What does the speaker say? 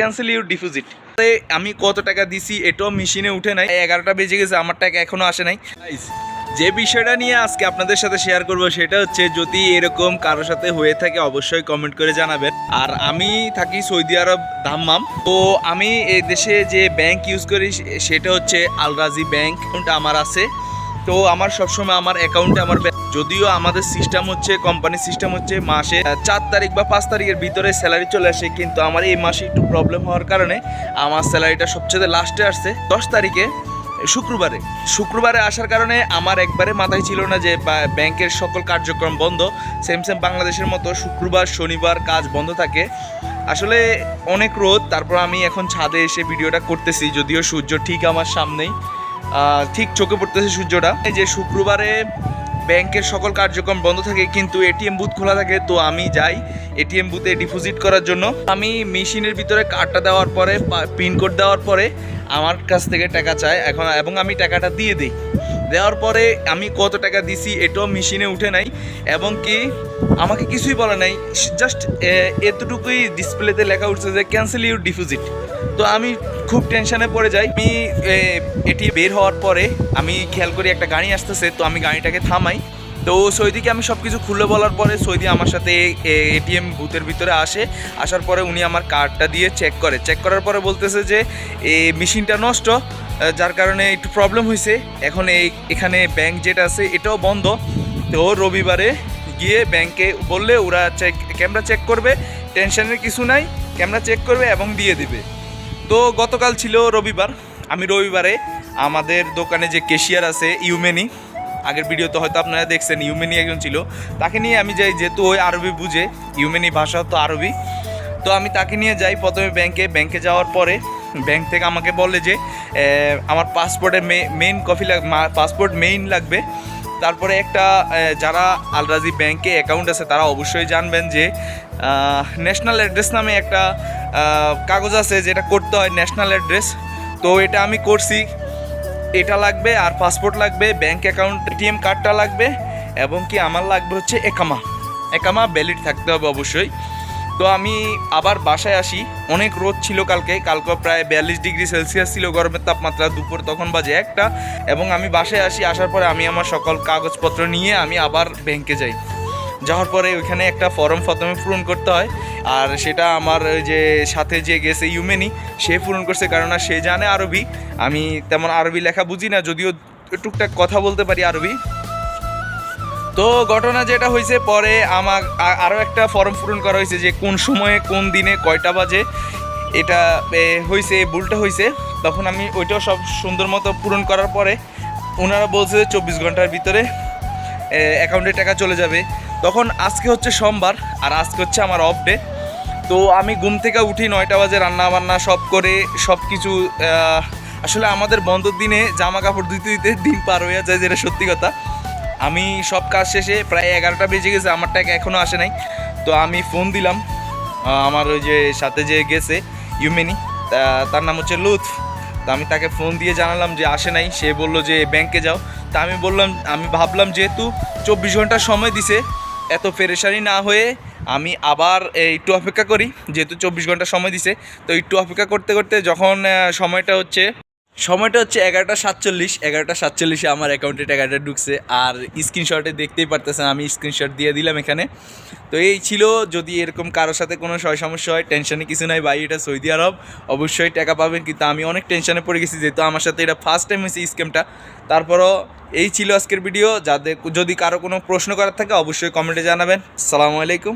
Cancel your deposit আমি কত টাকা দিছি এটাও মেশিনে উঠে নাই। এগারোটা বেজে গেছে, আমার টাকা এখনও আসে নাই। যে বিষয়টা নিয়ে আজকে আপনাদের সাথে শেয়ার করব সেটা হচ্ছে যদি এরকম কারোর সাথে হয়ে থাকে অবশ্যই কমেন্ট করে জানাবেন। আর আমি থাকি সৌদি আরব দাম্মাম। তো আমি এই দেশে যে ব্যাংক ইউজ করি সেটা হচ্ছে আলরাজি ব্যাংক আমার আছে। তো আমার সবসময় আমার অ্যাকাউন্টে আমার যদিও আমাদের সিস্টেম হচ্ছে কোম্পানির সিস্টেম হচ্ছে মাসে চার তারিখ বা পাঁচ তারিখের ভিতরে স্যালারি চলে আসে, কিন্তু আমার এই মাসে একটু প্রবলেম হওয়ার কারণে আমার স্যালারিটা সবচেয়ে লাস্টে আসছে দশ তারিখে, শুক্রবারে। শুক্রবারে আসার কারণে আমার একবারে মাথায় ছিল না যে ব্যাংকের সকল কার্যক্রম বন্ধ সেম সেম বাংলাদেশের মতো শুক্রবার, শনিবার কাজ বন্ধ থাকে। আসলে অনেক রোদ, তারপর আমি এখন ছাদে এসে ভিডিওটা করতেছি, যদিও সূর্য ঠিক আমার সামনেই। ঠিক চোখে পড়তেছে সূর্যটা। এই যে শুক্রবারে ব্যাংকের সকল কার্যক্রম বন্ধ থাকে, কিন্তু এটিএম বুথ খোলা থাকে, তো আমি যাই এটিএম বুথে ডিপোজিট করার জন্য। আমি মেশিনের ভিতরে কার্ডটা দেওয়ার পরে পিনকোড দেওয়ার পরে আমার কাছ থেকে টাকা চায় এখন এবং আমি টাকাটা দিয়ে দিই। দেওয়ার পরে আমি কত টাকা দিছি এটাও মেশিনে উঠে নাই। এবং কি আমাকে কিছুই বলে নাই। জাস্ট এতটুকুই ডিসপ্লেতে লেখা উঠছে যে ক্যান্সেল ইউর ডিপোজিট তো আমি খুব টেনশনে পড়ে যাই। আমি এটি বের হওয়ার পরে আমি খেয়াল করি একটা গাড়ি আসতেছে, তো আমি গাড়িটাকে থামাই। তো সৈদিকে আমি সব কিছু খুলে বলার পরে সৈদি আমার সাথে এটিএম বুথের ভিতরে আসে। আসার পরে উনি আমার কার্ডটা দিয়ে চেক করে। চেক করার পরে বলতেছে যে এই মেশিনটা নষ্ট যার কারণে একটু প্রবলেম হয়েছে এখন এই, এখানে ব্যাংক যেটা আছে, এটাও বন্ধ। তো রবিবারে গিয়ে ব্যাংকে বললে ওরা চেক ক্যামেরা চেক করবে। টেনশনের কিছু নাই ক্যামেরা চেক করবে এবং দিয়ে দিবে। তো গতকাল ছিল রবিবার। আমি রবিবারে আমাদের দোকানে যে কেশিয়ার আছে ইউমেনি, আগের ভিডিওতে হয়তো আপনারা দেখছেন, ইউমেনি একজন ছিল। তাকে নিয়ে আমি যাই, যেহেতু ওই আরবি বুঝে, ইউমেনি ভাষা তো আরবি। তো আমি তাকে নিয়ে যাই প্রথমে ব্যাংকে ব্যাংকে যাওয়ার পরে ব্যাংক থেকে আমাকে বলে যে আমার পাসপোর্টের মেইন কপি লাগ পাসপোর্ট মেইন লাগবে। তারপরে একটা যারা আলরাজি ব্যাংকে অ্যাকাউন্ট আছে, তারা অবশ্যই জানবেন যে ন্যাশনাল অ্যাড্রেস নামে একটা কাগজ আছে যেটা করতে হয় ন্যাশনাল অ্যাড্রেস তো এটা আমি করছি। এটা লাগবে আর পাসপোর্ট লাগবে ব্যাংক অ্যাকাউন্ট এটিএম কার্ডটা লাগবে এবং কি আমার লাগবে হচ্ছে একামা। একামা ভ্যালিড থাকতে হবে অবশ্যই। তো আমি আবার বাসায় আসি। অনেক রোদ ছিল কালকে। কালকে প্রায় বিয়াল্লিশ ডিগ্রি সেলসিয়াস ছিল, গরমের তাপমাত্রা দুপুর তখন বাজে একটা। এবং আমি বাসায় আসি, আসার পরে আমি আমার সকল কাগজপত্র নিয়ে আমি আবার ব্যাংকে যাই। যাওয়ার পরে ওইখানে একটা ফর্ম প্রথমে পূরণ করতে হয়। আর সেটা আমার যে সাথে যে গেছে ইউমেনি, সে পূরণ করছে কারণ সে জানে আরবি। আমি তেমন আরবি লেখা বুঝি না, যদিও টুকটাক কথা বলতে পারি আরবি। তো ঘটনা যেটা হয়েছে, পরে আমার আরও একটা ফর্ম পূরণ করা হয়েছে যে কোন সময়ে, কোন দিনে কয়টা বাজে। এটা হয়েছে, ভুলটা হয়েছে। তখন আমি ওইটাও সব সুন্দর মতো পূরণ করার পরে ওনারা বলছে চব্বিশ ঘণ্টার ভিতরে অ্যাকাউন্টে টাকা চলে যাবে। তখন আজকে হচ্ছে সোমবার, আর আজকে হচ্ছে আমার অফ ডে তো আমি ঘুম থেকে উঠি নয়টা বাজে রান্না বান্না সব করে সব কিছু আসলে আমাদের বন্ধর দিনে জামা কাপড় ধুইতে ধুইতে দিন পার হয়ে যায়, যেটা সত্যি কথা। আমি সব কাজ শেষে প্রায় এগারোটা বেজে গেছে, আমার টাকা এখনও আসে নাই। তো আমি ফোন দিলাম আমার ওই যে সাথে যে গেছে ইউমেনি তার নাম হচ্ছে লুৎফ। তো আমি তাকে ফোন দিয়ে জানালাম যে আসে নাই, সে বলল যে ব্যাংকে যাও। তা আমি বললাম, আমি ভাবলাম যেহেতু চব্বিশ ঘণ্টা সময় দিছে, এত ফেরেশানি না হয়ে আমি আবার একটু অপেক্ষা করি, যেহেতু চব্বিশ ঘণ্টা সময় দিছে, তো একটু অপেক্ষা করতে করতে যখন সময়টা হচ্ছে সময়টা হচ্ছে এগারোটা সাতচল্লিশ, এগারোটা সাতচল্লিশে আমার অ্যাকাউন্টে টাকাটা ঢুকছে। আর স্ক্রিনশটে দেখতেই পারতেছেন, আমি স্ক্রিনশট দিয়ে দিলাম এখানে। তো এই ছিল, যদি এরকম কারোর সাথে কোনো সয় সমস্যা হয় টেনশনে কিছু নাই, ভাই, এটা সৌদি আরব। অবশ্যই টাকা পাবেন, কিন্তু আমি অনেক টেনশনে পড়ে গেছি, যেহেতু আমার সাথে এটা ফার্স্ট টাইম হয়েছে স্ক্যামটা তারপরও এই ছিল আজকের ভিডিও যাদের যদি কারও কোনো প্রশ্ন করার থাকে, অবশ্যই কমেন্টে জানাবেন। সালামু আলাইকুম।